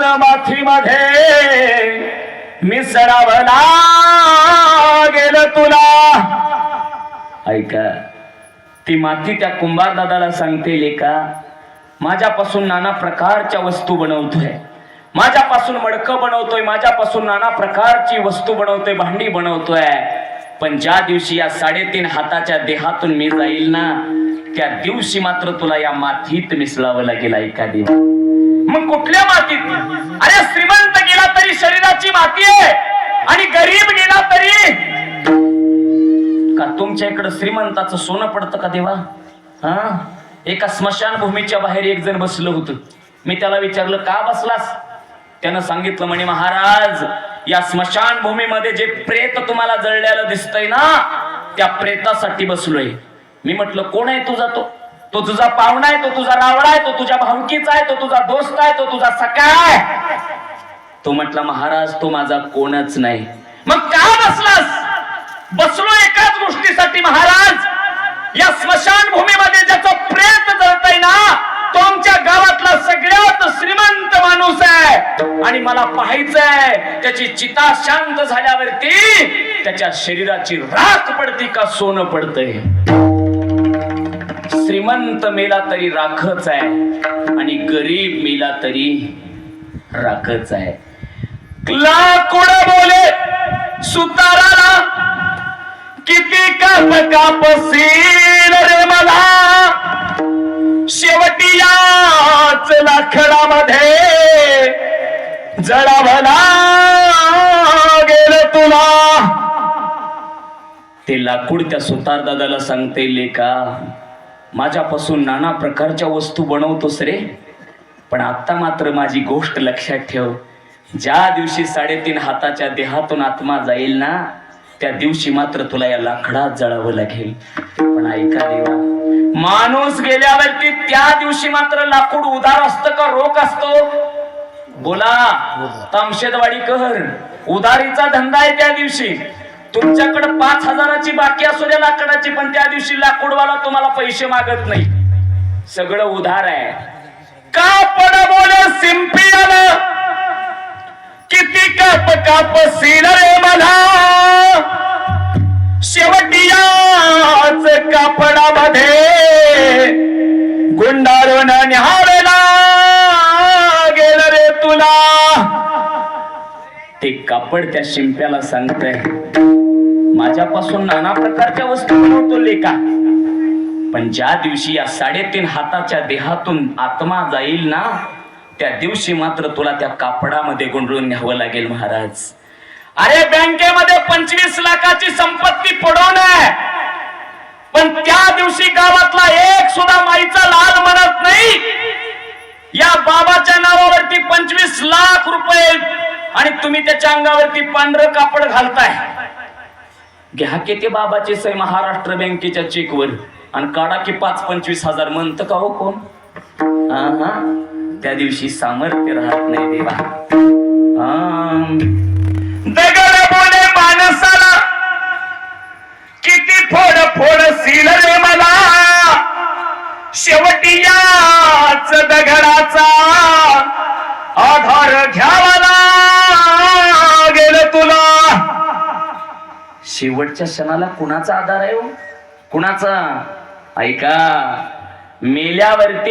त्याच माथीमध्ये मिसळावं गेल तुला. ऐका ती माती त्या कुंभार दादाला सांगते लेका माझ्यापासून नाना प्रकारच्या वस्तू बनवतोय. माझ्यापासून मडकं बनवतोय माझ्यापासून नाना प्रकारची वस्तू बनवतोय भांडी बनवतोय. पण ज्या दिवशी या साडेतीन हाताच्या देहातून मी जाईल ना त्या दिवशी मात्र तुला या मातीत मिसळावं लागेल ऐका दिवस मग कुठल्या मातीत? अरे श्रीमंत गेला तरी शरीराची माती आहे आणि गरीब गेला तरी. का तुमच्या इकडं श्रीमंताचं सोनं पडतं का देवा? हा? एका स्मशानभूमीच्या बाहेर एक जण बसलं होतं. मी त्याला विचारलं का बसलास? त्यानं सांगितलं म्हणे महाराज या स्मशानभूमीमध्ये जे प्रेत तुम्हाला जळलेलं दिसतंय ना त्या प्रेतासाठी बसलोय. मी म्हटलं कोण आहे तुझा तो? तो तुझा पाहुणा आहे तो तुझा रावळा आहे तो तुझ्या भावकीचा आहे तो तुझा दोस्त आहे तो तुझा सखा आहे. तो म्हटला महाराज तो माझा कोणच नाही. मग का बसलास? बसलो एकाच गोष्टीसाठी महाराज. या स्मशान भूमीमध्ये ज्याचा प्रेत जळतय ना तो आमच्या गावातला सगळ्यात श्रीमंत माणूस आहे. आणि मला पाहायचंय त्याची चिता शांत झाल्यावरती त्याच्या शरीराची राख पडती का सोनं पडतंय? श्रीमंत मेला तरी राखच आहे आणि गरीब मेला तरी राखच आहे. लाकुड बोले? सुताराला? किती काप कापसील रे मला? शेवटी याच लाकडामध्ये जळावला गेल तुला. ते लाकूड त्या सुतार दादाला सांगते लेका माझ्यापासून नाना प्रकारच्या वस्तू बनवतोस रे. पण आत्ता मात्र माझी गोष्ट लक्षात ठेव. ज्या दिवशी साडेतीन हाताच्या देहातून आत्मा जाईल ना त्या दिवशी मात्र तुला या लाकडात जळावं लागेल. पण ऐका देवा माणूस गेल्यावरती त्या दिवशी मात्र लाकूड उदार असतं का रोख असतो? बोला तामशेदवाडी कर. उधारीचा धंदा आहे त्या दिवशी. तुमच्याकडे पाच हजाराची बाकी असू द्या लाकडाची पण त्या दिवशी लाकूडवाला तुम्हाला पैसे मागत नाही. सगळं उधार आहे. कापड बोल सिंपी आलं किती काप काप सील रे मला? शेवटी याच कापडामध्ये गुंडारून न्यावेला गेल रे तुला. ते कापड त्या शिंप्याला सांगतय. माझ्यापासून नाना प्रकारच्या वस्तू बनवतो लेका. पण ज्या दिवशी या साडेतीन हाताच्या देहातून आत्मा जाईल ना त्या दिवशी मात्र तुला त्या कापडामध्ये गुंडळून न्यावं लागेल महाराज. अरे बँकेमध्ये पंचवीस लाखाची संपत्ती पडवण आहे पण त्या दिवशी गावातला एक सुद्धा माईचा लाल म्हणत नाही. या बाबाच्या नावावरती पंचवीस लाख रुपये आणि तुम्ही त्याच्या अंगावरती पांढरं कापड घालताय. घ्या की ते बाबाचे सही महाराष्ट्र बँकेच्या चेकवर. आणि काढा की पाच पंचवीस हजार म्हणत का हो कोण? हा त्या दिवशी सामर्थ्य राहत नाही देवा हा. दगड बोले माणसाला किती फोड फोड सील रे मला शेवटी याच दगडाचा आधार घ्यावा लागेल तुला शेवटच्या क्षणाला कुणाचा आधार आहे हो? कुणाचा? ऐका मेल्यावरती